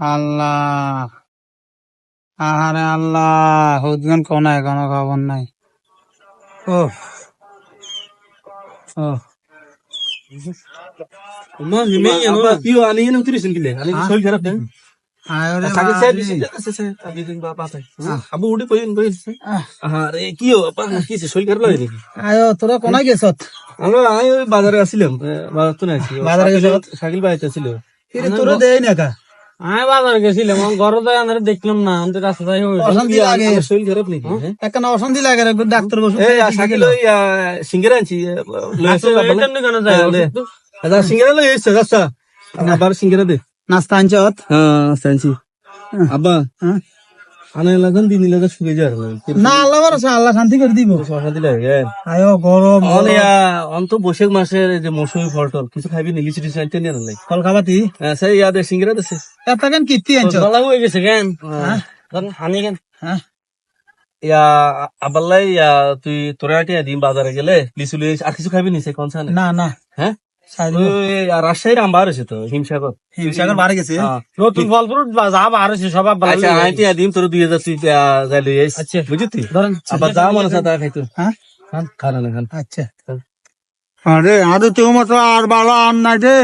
আল্লাহ। আহারে আল্লাহ হুদগন কোনো খবর নাই। ও ও কি আনি এনে উতরিছেন কিলে? আনি? শরীর খারাপ নেই? দিন আমরা আই ওই বাজারে তো নাইছি বাজারে ভাই ছিল কিরে তোরা দেই না কা আমি বাজারে গেছিলাম আমার ঘরে তো আমরা দেখলাম না অশান্তি লাগে। শরীর খারাপ নাকি? হ্যাঁ? অশান্তি লাগে রে, ডাক্তার বসু এই শাকিল ওই সিঙ্গারা আনছি লয়েছে বাবা। কেন যায় আচ্ছা সিঙ্গারা লই এসে আচ্ছা। আবার সিঙ্গারা দে। নাস্তা আনছত হ্যাঁ আনছি। আব্বা। হ্যাঁ? আনে লাগান দিন লাগা শুকে যার না। আল্লাহ শান্তি করে দিব। অশান্তি লাগে আয় গরম অনে অন্ত বৈশাখ মাসের যে মৌসুমি ফল টল কিছু খাইবি নি লিচি টিচি আনতে নিয়ে নাই ফল খাবাতি সেই ইয়াদে সিঙ্গারা দেছে। এত কেন কীর্তি আনছ? গলা হয়ে গেছে কেন? হানি কেন? হ্যাঁ। ইয়া আবাল্লাই ইয়া তুই তোরা দিন বাজারে গেলে লিচু লিয়ে আর কিছু খাবি নি সে কোন না না। হ্যাঁ? রাজশাহীর আম বার হয়েছে তো হিমসাগর। হিমসাগর বাড়ি গেছে হ্যাঁ। নতুন ফল ফ্রুট যা বার হয়েছে সব ভালো আচ্ছা আইটি দিন তোর দুই হাজার তুই যাই লই আইস। আচ্ছা। বুঝতি ধরেন আবার যা মনে আছে তা খাইতো হ্যাঁ? খান খান না খান। আচ্ছা। আরে মতো নাই রে।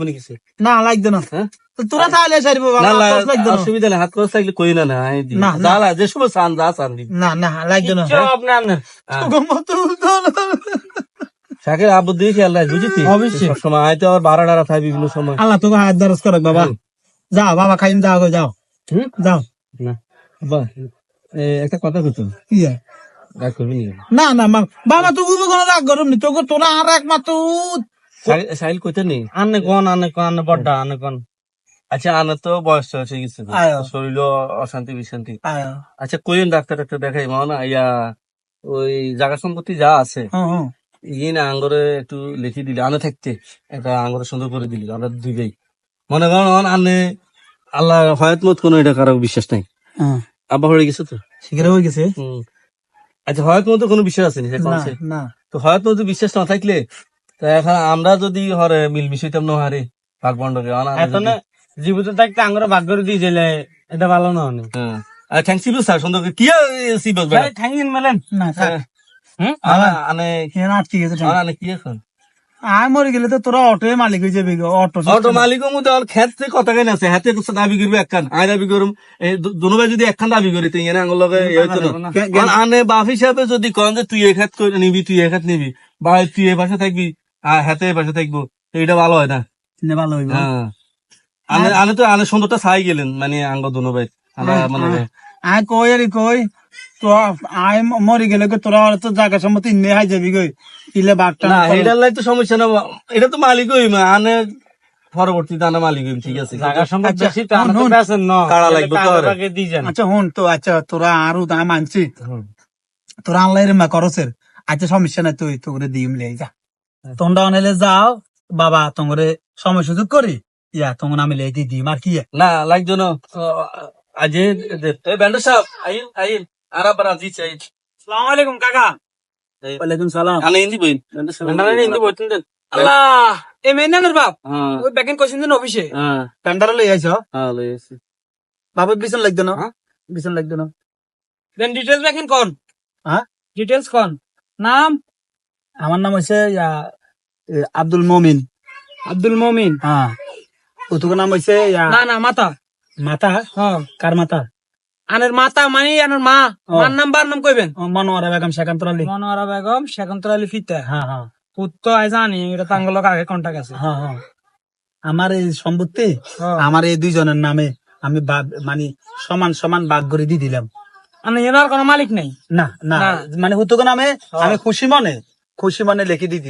নি? কিছু? না লাগতো না। হ্যাঁ? তোরা তাহলে সারিব না বাবা না কষ্ট অসুবিধা নেই হাত খরচ লাগলে কই না না না, না। যা যে সময় চান যা চান না না লাগতো না। সব না না তোকে মতো উল্টো না। শাকের আব্বু দিয়ে খেয়াল রাখ বুঝতি অবশ্যই। সব সময় আইতে আবার বাড়া ডাড়া থাকে বিভিন্ন সময়। আল্লাহ তোকে হাত দরজ করক বাবা। যাও বাবা খাইম যাও গো, যাও। হুম? যাও। না। আব্বা এ, একটা কথা কইতো? কি রাগ করবি না? না মা বাবা তুই কোনো রাগ গরম নি। তোকে তোরা আর একমাত্র সাহিল কইতে নেই আনে কোন আনে কোন আনে বড়টা আনে কোন। আচ্ছা আনা তো বয়স হয়ে গেছে তো। শরীর অশান্তি বিশান্তি। আচ্ছা কইন ডাক্তার একটা দেখাই। মা না ইয়া ওই জায়গা সম্পত্তি যা আছে। ইয়ে না আঙ্গরে একটু লিখে দিলে আনে থাকতে। একটা আঙ্গরে সুন্দর করে দিলি আমরা দুই ভাই। মনে করেন আনে আল্লাহ হয়াত মত কোনো এটা কারও বিশ্বাস নাই। হ্যাঁ। আব্বা হয়ে গেছে তো? শিকার হয়ে গেছে। আচ্ছা হয়াত মতো কোনো বিশ্বাস আছে নি? তো হয়াত মতো বিশ্বাস না থাকলে তা এখন আমরা যদি হরে মিল মিশাইতাম না হারে ভাগ বন্ডকে এখন জীবিত থাকতে আঙ্গুরে ভাগ করে দিয়ে দিলে এটা ভালো না অনেক হ্যাঁ। Thank you sir. সুন্দর কি সিবাস ভাই ঠাঙ্গিন মেলেন না থাক। আয় মরে গেলে তো তোরা মালিক হয়ে যাবি অটো কথা কেন আছে হাতে দাবি করবে একখান আয় দাবি করুম। এই দুনো ভাই যদি একখান দাবি করি তুই এনে আঙুল আনে বাপ হিসাবে যদি কন যে তুই এখাত নিবি তুই এখাত নিবি। বা তুই এ পাশে থাকবি আর হাতে এ পাশে থাকব। এটা ভালো হয় না? ভালো হইব। হ্যাঁ। আনে আনে তো আনে সুন্দরটা ছাই গেলেন মানে আঙ্গ দুনো ভাই। আমরা মানে আয় কই আরে কই? তো মরে গেলে তোরা তো জায়গা সম্মতি নে হাই যাবি গই ইলে বাগটা না এটার লাই তো সমস্যা না এটা তো মালিক আনে আনে মালিক হইম ঠিক আছে। জায়গা সম্পদ আচ্ছা, বেশি তো আনে বেছেন না কাড়া লাগবে তো আরে। কাকে দিয়ে আচ্ছা হন তো আচ্ছা তোরা আরও দাম মানছি। তোরা আনলাই রে মা আচ্ছা সমস্যা নাই তুই তোরে দিম লে যা। তোমরা অনেলে যাও বাবা তোমরে সময় সুযোগ করি। ইয়া তোমার আমি লে দিয়ে দিম আর কি। না লাগতো না। আজ ব্যান্ডার সাহেব আইন আইন আর আবার আজি চাই আসসালামু আলাইকুম কাকা। ওয়ালাইকুম সালাম। আনে হিন্দি বইন। সাহেব হিন্দি বলতেন দেন আল্লাহ। এ মেনানের বাপ? হ্যাঁ। ওই ব্যাকেন কোশ্চেন দিন অফিসে। হ্যাঁ। প্যান্ডার লই আইছ? হ্যাঁ লই আছি বাবা বিছন লাগতো না? হ্যাঁ? বিছন লাগতো না? দেন ডিটেইলস ব্যাকেন কোন? হ্যাঁ? ডিটেইলস কোন? নাম? আমার নাম হচ্ছে ইয়া, আব্দুল মমিন। আব্দুল মমিন? হ্যাঁ। ও নাম ইয়া, না না মাতা। মাতা? হ্যাঁ। কার মাতা? আনের মাতা মানে আনের মা। মার নাম বার নাম কইবেন? মনোয়ারা বেগম শেখান্তর আলী মনোয়ারা বেগম শেখন্তর আলী ফিতা। হ্যাঁ হ্যাঁ। পুত্র আই জানি এটা তাঙ্গল আগে কন্টাক্ট আছে। হ্যাঁ হ্যাঁ। আমার এই সম্পত্তি হ্যাঁ। আমার এই দুইজনের নামে আমি মানে সমান সমান ভাগ করে দিয়ে দিলাম। মানে এনার কোনো মালিক নেই? না না। না। মানে হুতুক নামে আমি খুশি মনে খুশি মনে লিখে দিয়ে